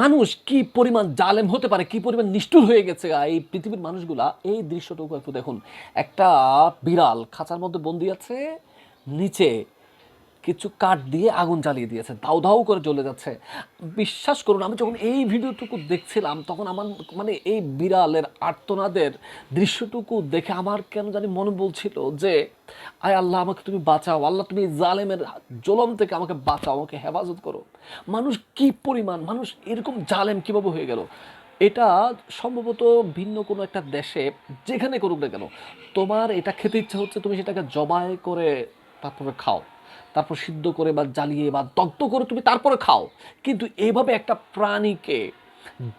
মানুষ কি পরিমাণ জালেম হতে পারে, কি পরিমাণ নিষ্ঠুর হয়ে গেছে এই পৃথিবীর মানুষগুলা, এই দৃশ্যটুকু একটু দেখুন। একটা বিড়াল খাঁচার মধ্যে বন্দি আছে, নিচে কিছু কাঠ দিয়ে আগুন জ্বালিয়ে দিয়েছে, দাউ দাউ করে জ্বলে যাচ্ছে। বিশ্বাস করুন, আমি যখন এই ভিডিওটুকু দেখছিলাম, তখন আমার মানে এই বিড়ালের আর্তনাদের দৃশ্যটুকু দেখে আমার কেন জানি মনে বলছিল যে, আয় আল্লাহ, আমাকে তুমি বাঁচাও। আল্লাহ, তুমি জালেমের জলম থেকে আমাকে বাঁচাও, আমাকে হেফাজত করো। মানুষ কি পরিমাণ, মানুষ এরকম জালেম কীভাবে হয়ে গেল? এটা সম্ভবত ভিন্ন কোনো একটা দেশে যেখানে করুক না কেন, তোমার এটা খেতে ইচ্ছা হচ্ছে, তুমি সেটাকে জবাই করে তারপরে খাও। তারপর সিদ্ধ করে বা জ্বালিয়ে বা দগ্ধ করে তুমি তারপরে খাও। কিন্তু এইভাবে একটা প্রাণীকে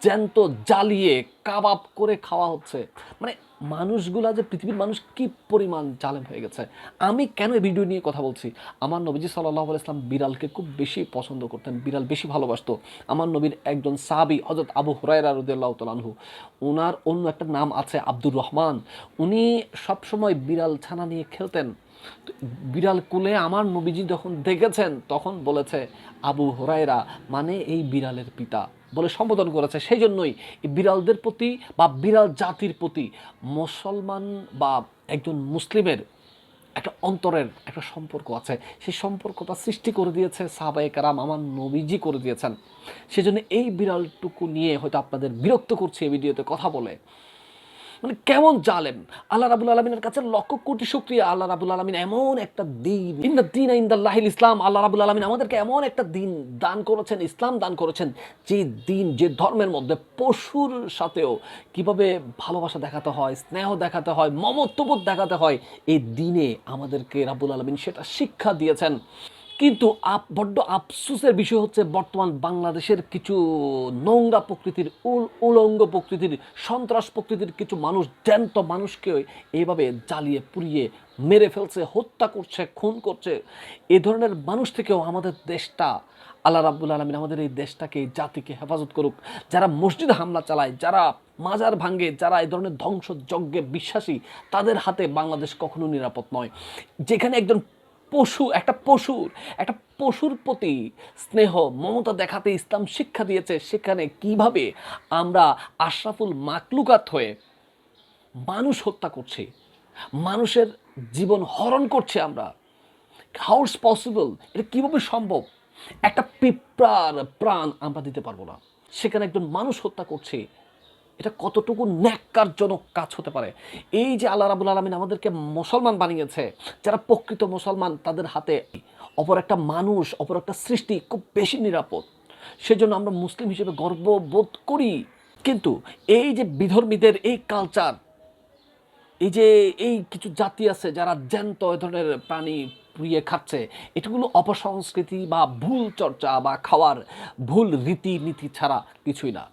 জ্যান্ত জ্বালিয়ে কাবাব করে খাওয়া হচ্ছে। মানে মানুষগুলা যে পৃথিবীর মানুষ কি পরিমাণ জালেম হয়ে গেছে। আমি কেন এই ভিডিও নিয়ে কথা বলছি? আমার নবীজি সাল্লাহ ইসলাম বিড়ালকে খুব বেশি পছন্দ করতেন, বিড়াল বেশি ভালোবাসতো। আমার নবীর একজন সাবি হজরত আবু হুরাইরা রুদিয়াল্লাহ তালানহু ওনার অন্য একটা নাম আছে আব্দুর রহমান। উনি সবসময় বিড়াল ছানা নিয়ে খেলতেন। বিড়াল কুলে আমার নবীজি যখন দেখেছেন, তখন বলেছে, আবু হরাইরা মানে এই বিড়ালের পিতা। বলে সম্বোধন করেছে। সেই জন্যই বিড়ালদের প্রতি বা বিড়াল জাতির প্রতি মুসলমান বা একজন মুসলিমের একটা অন্তরের একটা সম্পর্ক আছে। সেই সম্পর্কটা সৃষ্টি করে দিয়েছে সাহাবায়ে কারাম, আমার নবীজি করে দিয়েছেন। সেজন্য এই বিড়ালটুকু নিয়ে হয়তো আপনাদের বিরক্ত করছে এই ভিডিওতে কথা বলে। মানে কেমন জালেম। আল্লাহ রাবুল আলমিনের কাছে লক্ষ কোটি শুক্রিয়া। আল্লাহ রাবুল আলমিন এমন একটা দিন। ইন্দা দিন ইন্দাল্লাহিল ইসলাম। আল্লাহ রাবুল আলমিন আমাদেরকে এমন একটা দিন দান করেছেন, ইসলাম দান করেছেন, যে দিন, যে ধর্মের মধ্যে পশুর সাথেও কীভাবে ভালোবাসা দেখাতে হয়, স্নেহ দেখাতে হয়, মমত্ববোধ দেখাতে হয়, এই দিনে আমাদেরকে রাবুল আলমিন সেটা শিক্ষা দিয়েছেন। কিন্তু আপ, বড্ড আফসোসের বিষয় হচ্ছে বর্তমান বাংলাদেশের কিছু নোংরা প্রকৃতির, উল, উলঙ্গ প্রকৃতির, সন্ত্রাস প্রকৃতির কিছু মানুষ, জ্যান্ত মানুষকে এইভাবে জ্বালিয়ে পুড়িয়ে মেরে ফেলছে, হত্যা করছে, খুন করছে। এ ধরনের মানুষ থেকেও আমাদের দেশটা, আল্লাহ রাব্বুল আলমিন আমাদের এই দেশটাকে, এই জাতিকে হেফাজত করুক। যারা মসজিদে হামলা চালায়, যারা মাজার ভাঙ্গে যারা এই ধরনের ধ্বংসযজ্ঞে বিশ্বাসী, তাদের হাতে বাংলাদেশ কখনো নিরাপদ নয়। যেখানে একজন পশু, একটা পশুর একটা পশুর প্রতি স্নেহ, মমতা দেখাতে ইসলাম শিক্ষা দিয়েছে। সেখানে কীভাবে আমরা আশরাফুল মাকলুকাত হয়ে মানুষ হত্যা করছি, মানুষের জীবন হরণ করছে আমরা হাউস পসিবল এটা কীভাবে সম্ভব? একটা পিঁপড়ার প্রাণ আমরা দিতে পারব না। সেখানে একজন মানুষ হত্যা করছে এটা কতটুকু ন্যাক্কারজনক কাজ হতে পারে? এই যে আল্লাহ রাবুল আলমিন আমাদেরকে মুসলমান বানিয়েছে, যারা প্রকৃত মুসলমান, তাদের হাতে অপর একটা মানুষ, অপর একটা সৃষ্টি খুব বেশি নিরাপদ। সেজন্য আমরা মুসলিম হিসেবে গর্ববোধ করি। কিন্তু এই যে বিধর্মীদের এই কালচার এই যে এই কিছু জাতি আছে যারা জ্যান্ত এ ধরনের প্রাণী পুড়িয়ে খাচ্ছে, এটুকুলো অপসংস্কৃতি বা ভুল চর্চা বা খাওয়ার ভুল রীতিনীতি ছাড়া কিছুই না।